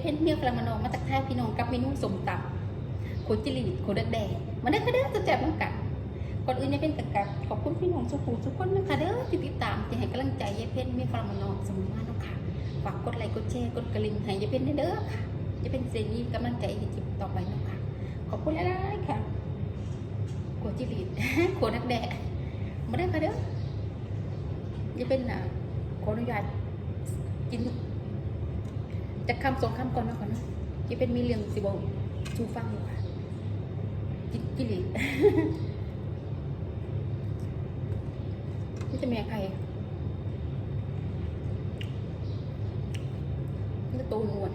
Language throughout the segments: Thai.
เพ็ญเมียกลามานองมาจากท่ายพี่น้องกับเมนูสมตำโคจิริโคเดแดงมาได้อค่ะเด้อจะแจกน้ำกันก่อนอื่นยายเพ็ญกับกับขอบคุณพี่น้องสุขุมทุกคนนะคะเด้อที่ติดตามที่ให้กำลังใจยายเพ็ญเมียกลามานองสมมาเนะค่ะฝากกดไลค์กดแชร์กดกระลิ่งให้ยายเพ็ญด้เด้อค่ะยายเพ็ญเซนีกำลังใจให้จิบต่อไปนะค่ะขอบคุณหลายๆค่ะโคจิริโคเด็กแดงมาได้อค่ะเด้อยายเพ็ญน่ะขออนุญาตกิน จะคำสองคำก่อนนะก่อนนะที่เป็นมีเรื่องสิบอกชูฟังอยู่ค่ะกิกิลินี่จะมีใครนี่โตนวล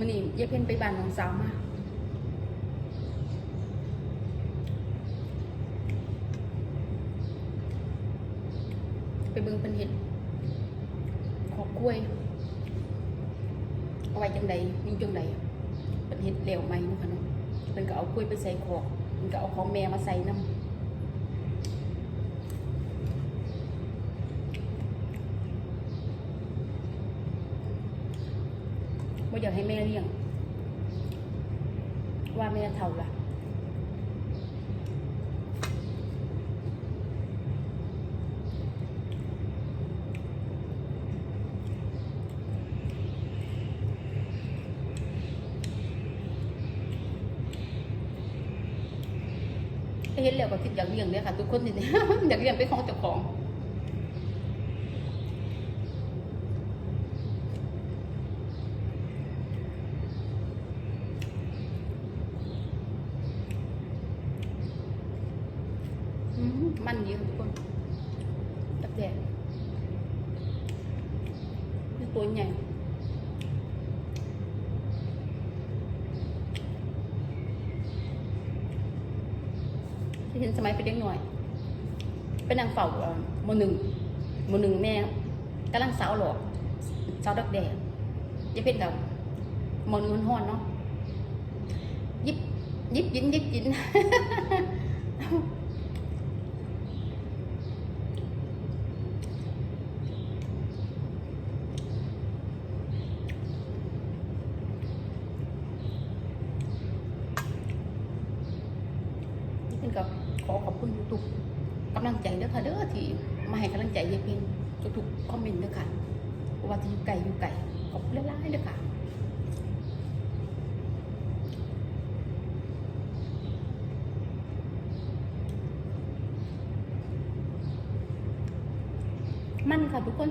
มันนี่ ยายเพ่นไปบ้านน้องสาวมาไปเบิ่งเพิ่นเฮ็ดขอกล้วย เอาไว้จังใดอยู่จังใดเพิ่นเฮ็ดแล้วไหมนะคะเนาะเพิ่นก็เอากล้วยไปใส่ขอกเพิ่นก็เอาของแม่มาใส่น้ำบ่อยากให้แม่เลี้ยง ว่าแม่เฒ่าล่ะเห็นแล้วก็คิดอยากเลี้ยงเนี่ยค่ะ ทุกคนนี่ อยากเลี้ยงเป็นของเจ้าของ อืมมันเยอะทุกคนตับแดงนี่ตัวใหญ่ ที่เห็นสมัยเป็นเด็กหน่อย เป็นนางเฝ้าเอ่หมหนึ่งโมหนึ่งแม่กำลังสาวหลอกสาวดักแดงจะเป็นกับโมอหนึ่งมันห้อนเนาะยิบยิบยินยิบยินเป็นกับขอขอบคุณ ทุกๆกำลังใจเด้อค่ะเด้อที่มาให้กำลังใจยายเพ็นทุกๆคอมเมนต์เด้อค่ะว่าจะอยู่ไกลอยู่ไกลขอบคุณหลายๆเด้อค่ะมันค่ะทุกคน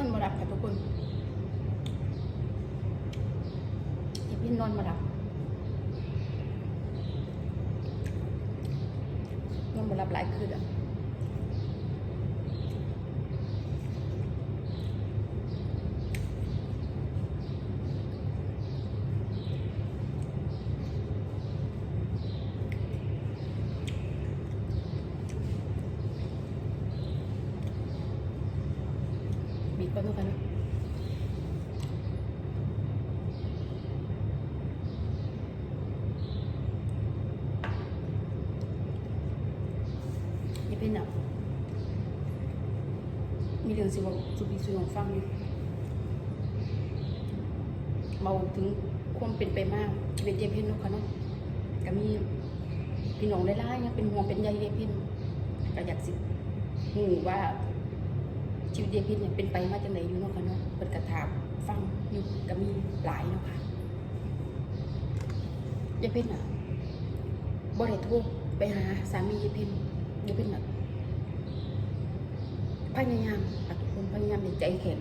อนมาดับค่ะทุกคน ยายเพ็ญนอนมาดับนอนมาดับหลายคืนอะมีก็ต้อนเท่ากันนะอย่าเป็นหนักมีเรื่องสิบอกสุบีสุยอง ฟังอยู่เมาถึงความเป็นไปมากชีวิตเยเพ็ญเนาะค่ะเนาะก็มีพี่น้องหลายๆยังเป็นห่วงเป็นใยเยเพ็ญก็อยากสิหูว่าชีวิตเยายพิษเนี่ยเป็นไปมาจากไหนอยู่เนาะค่ะเนาะเปิดกระถามฟังอยู่ก็มีหลายเนาะค่ะยายพิษอะบ่ได้โทษไปหาสามียายเพ็ญยายเพ็ญแบบพยายาม ค่ะทุกคนพยายามในใจแข็ง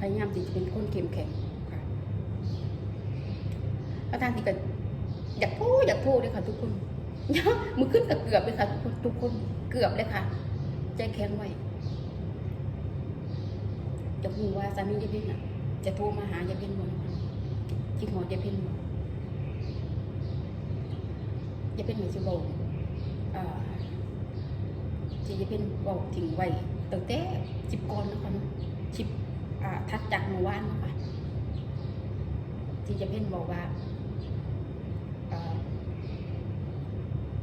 พยายามที่จะเป็นคนเข้มแข็งค่ะแล้วทางที่ก็อยากพูดอยากพูดเลยค่ะ ทุกคนมือขึ้นกับเกือบเลยค่ะ ทุกคนทุกคนเกือบเลยค่ะ ใจแข็งไว้จะพูดว่าสามียายเพ็ญน่ะ จะโทรมาหายายเพ็ญบ่นะคะคิดหอดยายเพ็ญบ่ยายเพ็ญเหมือนจะบอกอ่าที่ยายเพ็ญบอกทิ้งไว้ ตั้งแต่จิบก่อนนะคะจิบทัดจากเมื่อวานนะคะที่ยายเพ็ญบอกว่าอ่า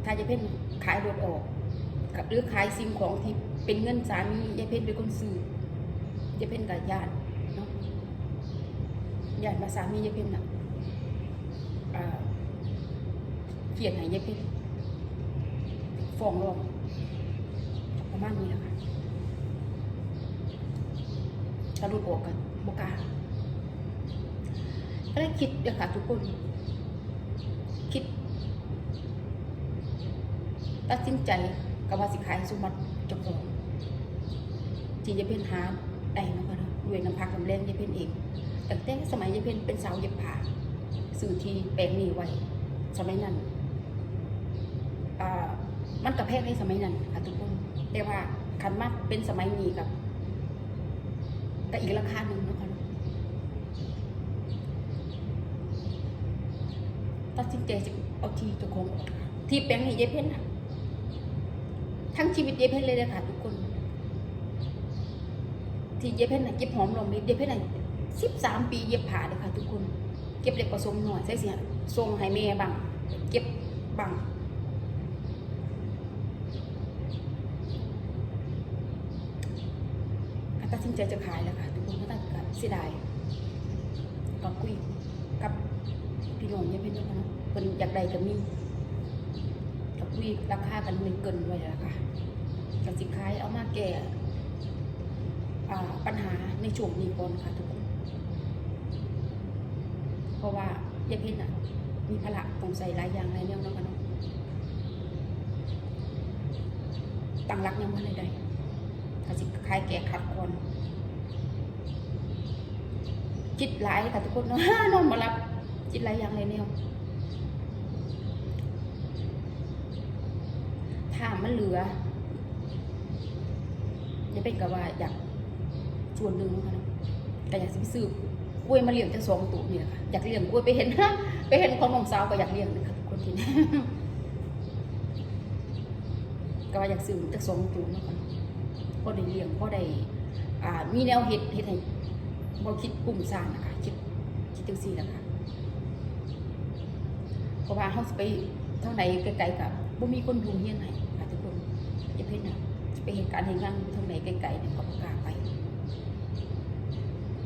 ถ้ายายเพ็ญขายรถออกกับหรือขายสิ่งของที่เป็นเงินสามียายเพ็ญเป็นคนซื้อยายเพ็ญกับญาติเนาะญาติมาสามียายเพ็ญน่ะเกลียดไหนยายเพ็ญฟ้องร้องประมาณนี้แหละค่ะ ถ้ารุดออกกันบกาก็เลยคิดเดี๋ยวค่ะทุกคน คิด ตัดสินใจกับว่าสิขายสมบัติเจ้าของที่ยายเพ็ญหาได้นาะคะเนาะด้วยน้ำพักน้ำแรงยายเพ็ญเองตั้งแต่สมัยยายเพ็ญเป็นสาวเย็บผ้าซื้อที่แปลงนี้ไว้สมัยนั้นอ่ามันกระแพงในสมัยนั้นค่ะทุกคนแต่ว่าคันมากเป็นสมัยนี้กับ แต่อีกราคาหนึ่งนะคะตัดสินใจจะเอาที่เจ้าของที่แปลงนี้ยายเพ็ญน่ะทั้งชีวิตเยเพนเลยเลยค่ะทุกคน ที่เยเพนน่ะเก็บหอมรอมริบเยเพนน่ะสิบสามปีเย็บผ่าเลยค่ะทุกคน เก็บเล็กผสมหน่อยใส่เสียทรงให้แม่บัง เก็บบังก็ ตัดสินใจจะขายแล้วค่ะทุกคนก็ตัดกับเสียดายก็คุยกับพี่น้องเยเพนด้วยนเนาะคนอยากได้ก็มีกับคุยราคากันเป็นเกินไว้แล้วค่ะกับสินค้ายเอามาแก่ปัญหาในช่วงนี้ก่อนค่ะทุกคน เพราะว่ายายเพินอะ มีภาระต้องใส่หลายอย่างหลายแนวเนาะค่ะเนาะตั้งรักยังไม่ได้ ได้ถ้าสิขายแก่ขัดก่อนจิตหลายค่ะทุกคนเนาะนอนมารับจิตหลายอย่างหลายแนวถ้ามันเหลือจะเป็นกับว่าอยากชวนหนึ่งคะเนาะแต่อยากสิซื้อกล้วยมาเลี้ยงจะสองตัวเนี่แหละค่ะอยากเลี้ยงกล้วยไปเห็นไปเห็นของน้องสาวก็อยากเลี้ยงนะคะทุกคนทีนี้ก็อยากซื้อจะสองตัวเนาะค่ะพ อได้เลี้ยงพอได้อ่ามีแนวเห็ดเห็ดให้บ่คิดกลุ่มสร้างนะคะคิดคิดจังซี่แหละคะเพราะว่าเฮาสิไปเท่าไหนไกลๆกับบ่มีคนดูเฮียนให้ค่ะทุกคนอย่าเพิ่นนะไปเหตุการเหตุงานเท่าไหนไกลๆเนี่ยก็บ่กล้าไป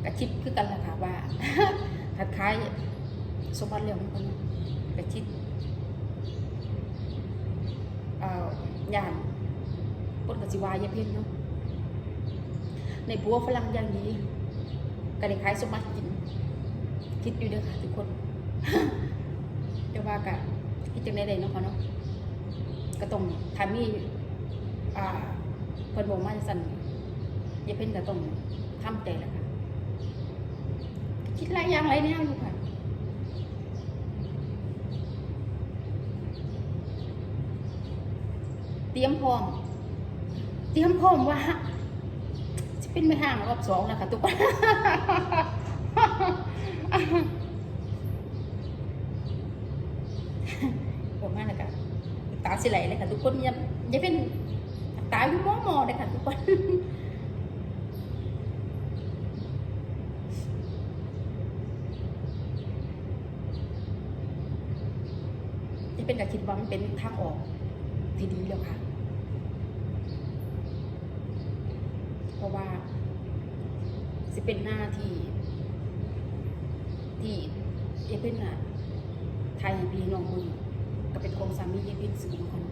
ก็คิดคือกันล่ะค่ะว่าถ้าขายสมบัติเรื่องของเพิ่นน่ะก็คิดอ่อย่านเพิ่นก็สิวายาเพ่นเนาะ ในผัวฝรั่งอย่างนี้ก็ได้ขายสมบัติกิน คิดอยู่เด้อค่ะทุกคนจะว่าก็คิดจังได๋ได้เนาะเนาะก็ต้องทามีอ่าเพิ่นบอกมาจังซั่นอย่าเป็นก็ต้องทำใจละค่ะคิดหลายอย่างหลายแนวอยู่ค่ะเตรียมพร้อม เตรียมพร้อมว่าจะ เป็นไม่ห่างรอบสองแล้วค่ะทุกคนบอกมาเลยค่ะตาสิไหลเลยค่ะทุกคนย่าอย่าเป็นตาอยู่มอมอเลยค่ะทุกคนที่เป็นกับคิดว่ามันเป็นทางออกที่ดีแล้วค่ะ เพราะว่าสิเป็นหน้าที่ที่เอเป็นน่ะไทยพี่น้องมึงก็เป็นของสามีเอเป็นสื่อคน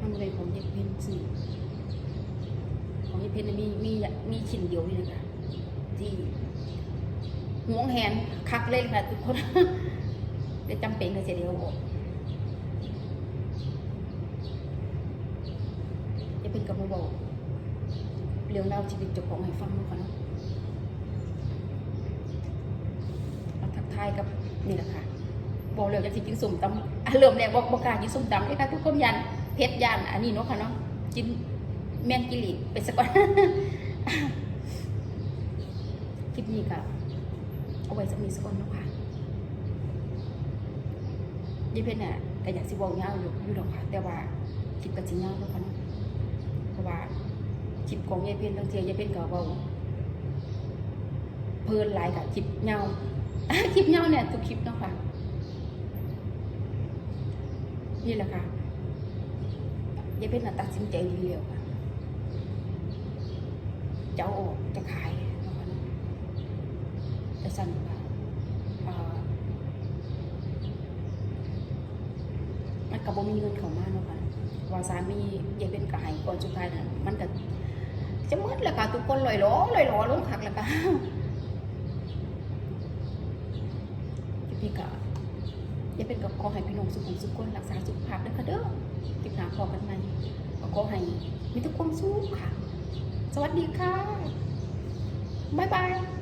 มันเลยของเอเป็นสื่อของเอเป็นมีมีมีชิ้นเดียวนี่นะคะที่หวงแหนคักเล่นค่ะทุกคนได้จำเป็นกับเสียเดียวบอกจอเป็นกับโมืบอก เรื่องราวชีวิตเจ้าของให้ฟังเนาะค่ะเนาะมาทักทายกับนี่แหละค่ะบอกเลยจะกินสุ่มตำอะเริ่มแรกบอกบอกการกินสุ่มตำเลยค่ะทุกคนยันเพชรยันอันนี้เนาะค่ะเนาะกินแมงกิลีไปสักก่อนคลิปนี้ก็เอาไว้สักนิดสักอนเนาะค่ะยี่เพชรเนี่ยก็อยากสิบอกยาอยู่อยู่ดอกค่ะแต่ว่าคลิปก็สิยาเนาะค่ะเนาะเพราะว่า คลิปของยายเพชรบางเทียยายเพชรก็เว้าเพลินหลายกับคลิปยาวคลิปยาเนี่ยทุกคลิปเนาะค่ะนี่แหละค่ะยายเพชรน่ะตัดสินใจดีแล้วค่ะจะอาออกจะขายเนะคะแต่สั่นค่ะมันกับบ่มีเงินเข้ามาเนาะค่ะว่าสามียายเป็นกายก่อนสุดท้ายน่ะมันก็ จะมืดแล้วค่ะทุกคนลอยล้อลอยล้อลงคักแล้วค่ะพี่กะจะเป็นกับขอให้พี่น้องสุขุมสุขคนรักษาสุขภาพด้วยค่ะเด้อติดหาขอกันไหม่ขอให้มีทุกความสุขค่ะ สวัสดีค่ะ บ๊ายบาย